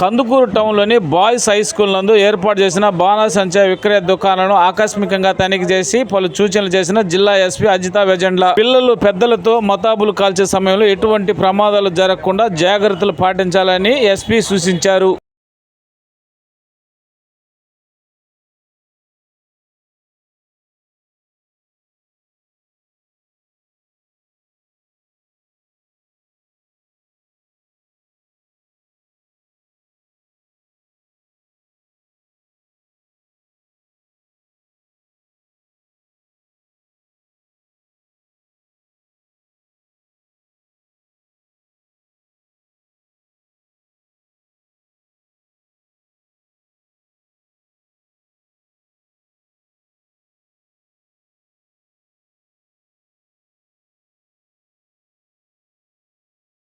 కందుకూరు టౌన్లోని boys high school నందు ఏర్పాటు చేసిన బాణాసంచా విక్రయ దుకాణాలను ఆకస్మికంగా తనిఖీ చేసి పలు సూచనలు చేసిన జిల్లా ఎస్పీ అజితా వెజెండ్ల. పిల్లలు పెద్దలతో మతాబులు కాల్చే సమయంలో ఎటువంటి ప్రమాదాలు జరగకుండా జాగ్రత్తలు పాటించాలని ఎస్పీ సూచించారు.